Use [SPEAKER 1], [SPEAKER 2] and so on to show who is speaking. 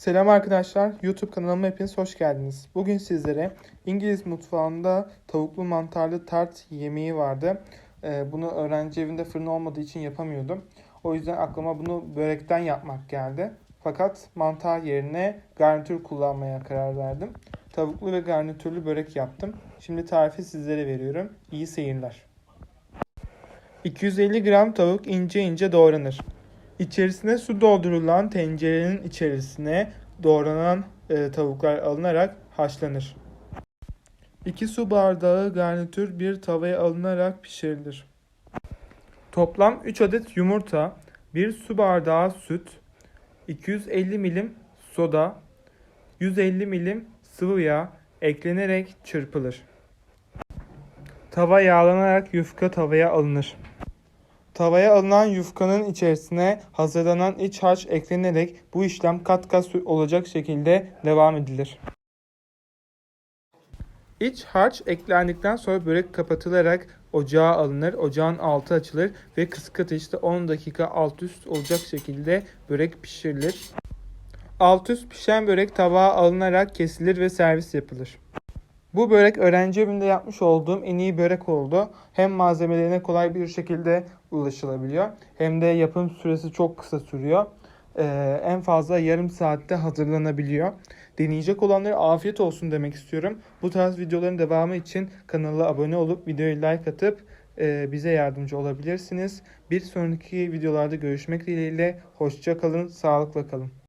[SPEAKER 1] Selam arkadaşlar, YouTube kanalıma hepiniz hoş geldiniz. Bugün sizlere İngiliz mutfağında tavuklu mantarlı tart yemeği vardı. Ee, bunu öğrenci evinde fırın olmadığı için yapamıyordum. O yüzden aklıma bunu börekten yapmak geldi. Fakat mantar yerine garnitür kullanmaya karar verdim. Tavuklu ve garnitürlü börek yaptım. Şimdi tarifi sizlere veriyorum. İyi seyirler. 250 gram tavuk ince ince doğranır. İçerisine su doldurulan tencerenin içerisine doğranan e, tavuklar alınarak haşlanır. 2 su bardağı garnitür bir tavaya alınarak pişirilir. Toplam 3 adet yumurta, 1 su bardağı süt, 250 milim soda, 150 milim sıvı yağ eklenerek çırpılır. Tava yağlanarak yufka tavaya alınır. Tavaya alınan yufkanın içerisine hazırlanan iç harç eklenerek bu işlem kat kat olacak şekilde devam edilir. İç harç eklendikten sonra börek kapatılarak ocağa alınır. Ocağın altı açılır ve kısık ateşte 10 dakika alt üst olacak şekilde börek pişirilir. Alt üst pişen börek tabağa alınarak kesilir ve servis yapılır. Bu börek öğrenci evinde yapmış olduğum en iyi börek oldu. Hem malzemelerine kolay bir şekilde ulaşılabiliyor hem de yapım süresi çok kısa sürüyor. Ee, en fazla yarım saatte hazırlanabiliyor. Deneyecek olanlara afiyet olsun demek istiyorum. Bu tarz videoların devamı için kanala abone olup videoyu like atıp e, bize yardımcı olabilirsiniz. Bir sonraki videolarda görüşmek dileğiyle. Hoşça kalın, sağlıkla kalın.